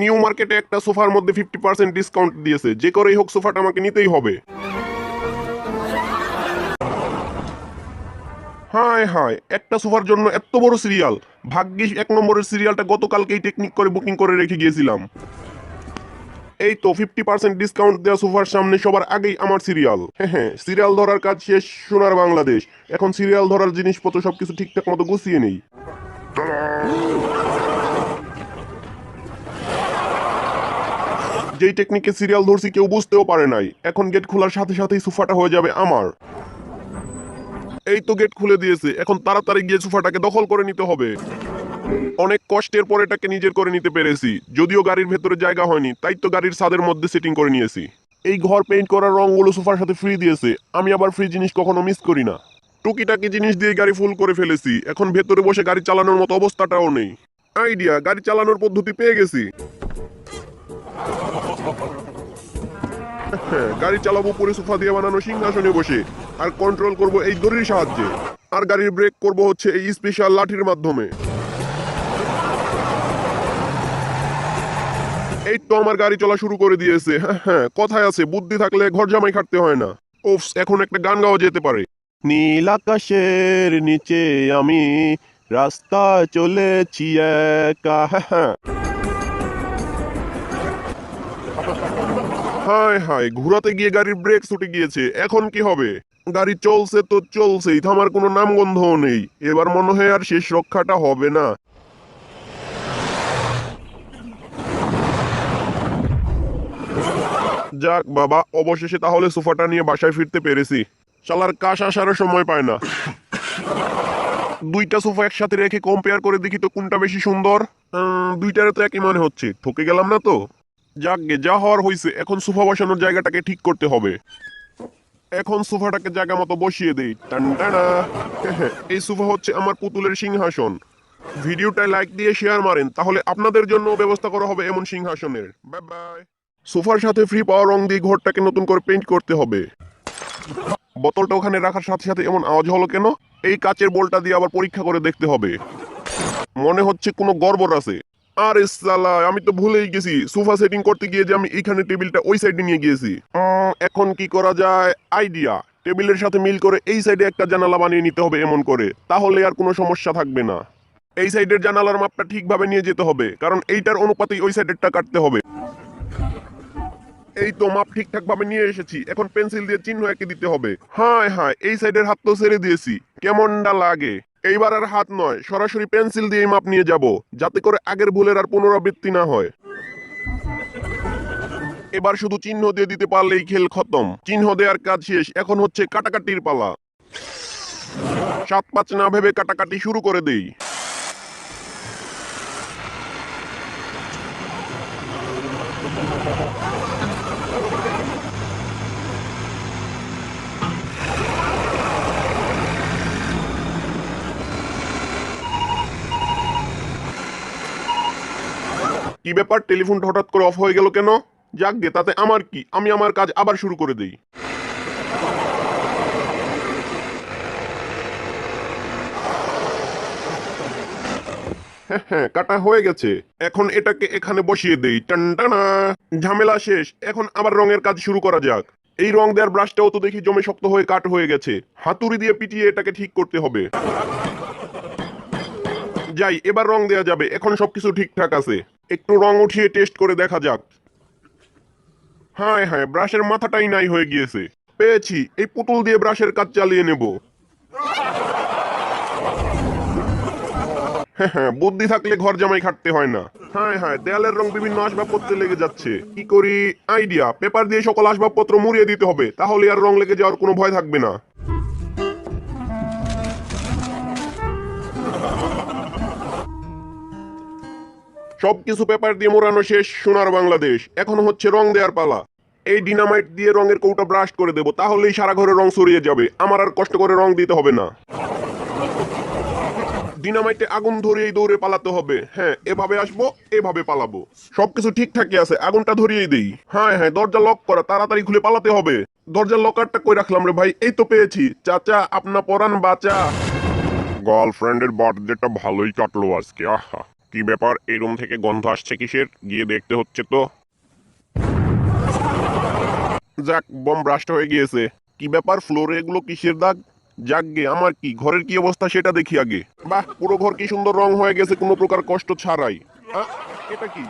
New মার্কেটে একটা সোফার মধ্যে ফিফটি পার্সেন্ট ডিসকাউন্ট দিয়েছে। যে করেই হোক সোফাটা আমাকে নিতেই হবে। হায় হায়, একটা সোফার জন্য এত বড় সিরিয়াল ভাগ্যিস এক নম্বরের সিরিয়ালটা গতকালকেই টেকনিক করে বুকিং করে রেখে গিয়েছিলাম। এই তো ফিফটি পার্সেন্ট ডিসকাউন্ট দেওয়া সোফার সামনে সবার আগেই আমার সিরিয়াল হ্যাঁ হ্যাঁ সিরিয়াল ধরার কাজ শেষ, সোনার বাংলাদেশ। এখন সিরিয়াল ধরার জিনিসপত্র সবকিছু ঠিকঠাক মতো গুছিয়ে নেই। যেই টেকনিকে সিরিয়াল ধরছি কেউ বুঝতেও পারে নাই। এখন গেট খোলার সাথে সাথেই সোফাটা হয়ে যাবে আমার। এই তো গেট খুলে দিয়েছে। এখন তাড়াতাড়ি গিয়ে সোফাটাকে দখল করে নিতে হবে। অনেক কষ্টের পর এটাকে নিজের করে নিতে পেরেছি। যদিও গাড়ির ভেতরে জায়গা হয়নি, তাই তো গাড়ির ছাদের মধ্যে সেটিং করে নিয়েছি। এই ঘর পেইন্ট করার রঙগুলো সোফার সাথে ফ্রি দিয়েছে। আমি আবার ফ্রি জিনিস কখনো মিস করি না। টুকিটাকি জিনিস দিয়ে গাড়ি ফুল করে ফেলেছি। এখন ভেতরে বসে গাড়ি চালানোর মতো অবস্থাটাও নেই। আইডিয়া গাড়ি চালানোর পদ্ধতি পেয়ে গেছি। গাড়ি চালাবো পরে সোফা দিয়ে বানানো সিংহাসনে বসে। আর কন্ট্রোল করব এই দড়ির সাহায্যে। আর গাড়ির ব্রেক করব হচ্ছে এই স্পেশাল লাঠির মাধ্যমে। এই তো আমার গাড়ি চলা শুরু করে দিয়েছে। হ্যাঁ হ্যাঁ কথায় আছে বুদ্ধি থাকলে ঘর জামাই খাটতে হয় না। ওফস এখন একটা গান গাওয়া যেতে পারে। নীল আকাশের নিচে আমি রাস্তা চলেছি একা। হ্যাঁ, হ্যাঁ হায় ঘোরাতে গিয়ে গাড়ির ব্রেক ছুটে গিয়েছে। এখন কি হবে? গাড়ি চলছে তো চলছেই, থামার কোনো নামগন্ধও নেই। এবার মনে হয় আর শেষ রক্ষাটা হবে না। যাক বাবা, অবশেষে তাহলে সোফাটা নিয়ে বাসায় ফিরতে পেরেছি। শালার কাশ আসারও সময় পায় না। দুইটা সোফা একসাথে রেখে কম্পেয়ার করে দেখি তো কোনটা বেশি সুন্দর। দুইটারে তো একই মনে হচ্ছে। ঠকে গেলাম না তো? যাকগে যা হওয়ার হয়েছে এখন সোফা বসানোর জায়গাটাকে ঠিক করতে হবে। এখন সোফাটাকে জায়গা মতো বসিয়ে দেই। টানটানা এই সোফা হচ্ছে আমার পুতুলের সিংহাসন। ভিডিওটায় লাইক দিয়ে শেয়ার মারেন, তাহলে আপনাদের জন্য ব্যবস্থা করা হবে এমন সিংহাসনের। Bye bye. সোফার সাথে ফ্রি পাওয়ার রং দিয়ে ঘরটাকে নতুন করে পেইন্ট করতে হবে। বোতলটা ওখানে রাখার সাথে সাথে এমন আওয়াজ হলো কেন? এই কাচের বোলটা দিয়ে আবার পরীক্ষা করে দেখতে হবে। মনে হচ্ছে কোনো গড়বড় আছে। আরে সালা, আমি তো ভুলেই গেছি। সোফা সেটিং করতে গিয়ে যে আমি এইখানে টেবিলটা ওই সাইডে নিয়ে গিয়েছি। এখন কি করা যায়? আইডিয়া টেবিলের সাথে মিল করে এই সাইডে একটা জানালা বানিয়ে নিতে হবে এমন করে। তাহলে আর কোনো সমস্যা থাকবে না। এই সাইডের জানালার মাপটা ঠিকভাবে নিয়ে যেতে হবে, কারণ এইটার অনুপাতেই ওই সাইডেরটা কাটতে হবে। এই তো মাপ ঠিকঠাক ভাবে নিয়ে এসেছি। এখন পেন্সিল দিয়ে চিহ্ন এঁকে দিতে হবে। হ্যাঁ হ্যাঁ এই সাইডের হাত তো ছেড়ে দিয়েছি। কেমনটা লাগে? এইবার আর হাত নয়, সরাসরি পেন্সিল দিয়ে মাপ নিয়ে যাব, যাতে করে আগের ভুলের আর পুনরাবৃত্তি না হয়। এবার শুধু চিহ্ন দিয়ে দিতে পারলেই খেল খতম। চিহ্ন দেওয়ার কাজ শেষ, এখন হচ্ছে কাটাকাটির পালা। সাত পাঁচ না ভেবে কাটাকাটি শুরু করে দেই। কি ব্যাপার? টেলিফোনটা হঠাৎ করে অফ হয়ে গেল কেন? যাক গে, তাতে আমার কি? আমি আমার কাজ আবার শুরু করে দেই। হ্যাঁ হ্যাঁ কাটা হয়ে গেছে। এখন এটাকে এখানে বসিয়ে দেই। টানটানা ঝামেলা শেষ। এখন আবার রঙের কাজ শুরু করা যাক। এই রং দেওয়ার ব্রাশটাও তো দেখি জমে শক্ত হয়ে কাট হয়ে গেছে। হাতুড়ি দিয়ে পিটিয়ে এটাকে ঠিক করতে হবে। যাই, এবার রং দেওয়া যাবে। এখন সবকিছু ঠিকঠাক আছে। একটু রং উঠিয়ে টেস্ট করে দেখা যাক। হ্যাঁ হ্যাঁ ব্রাশের মাথাটাই নাই হয়ে গিয়েছে। পেয়েছি, এই পুতুল দিয়ে ব্রাশের কাজ চালিয়ে নেব। হ্যাঁ হ্যাঁ বুদ্ধি থাকলে ঘর জামাই খাটতে হয় না। হ্যাঁ হ্যাঁ দেয়ালের রং বিভিন্ন আসবাবপত্রে লেগে যাচ্ছে। কি করি? আইডিয়া, পেপার দিয়ে সকল আসবাবপত্র মুড়িয়ে দিতে হবে, তাহলে আর রং লেগে যাওয়ার কোনো ভয় থাকবে না। সবকিছু পেপার দিয়ে মোড়ানো শেষ সোনার বাংলাদেশ। এখন হচ্ছে রং দেওয়ার পালা। এই ডিনামাইট দিয়ে রঙের কৌটা ব্রাশ করে দেবো, তাহলেই সারা ঘরে রং সরিয়ে যাবে। আমার আর কষ্ট করে রং দিতে হবে না। ডিনামাইটে আগুন ধরিয়েই দৌড়ে পালাতে হবে। হ্যাঁ এভাবে আসব, এভাবে পালাবো। সবকিছু ঠিকঠাকই আছে, আগুনটা ধরিয়েই দেই। হ্যাঁ হ্যাঁ দরজা লক করা, তাড়াতাড়ি খুলে পালাতে হবে। দরজার লকারটা কই রাখলাম রে ভাই? এই তো পেয়েছি। চাচা, আপনা পরান বাচা। গার্লফ্রেন্ডের বার্থডেটা ভালোই কাটলো আজকে, আহা। কি ব্যাপার? এই রুম থেকে গন্ধ আসছে কিসের? গিয়ে দেখতে হচ্ছে তো। যাক বম ব্রাস্ট হয়ে গিয়েছে। কি ব্যাপার? ফ্লোরে এগুলো কিসের দাগ? যাক গে, আমার কি? ঘরের কি অবস্থা সেটা দেখি আগে। বাহ, পুরো ঘর কি সুন্দর রং হয়ে গেছে, কোনো প্রকার কষ্ট ছাড়াই। এটা কি?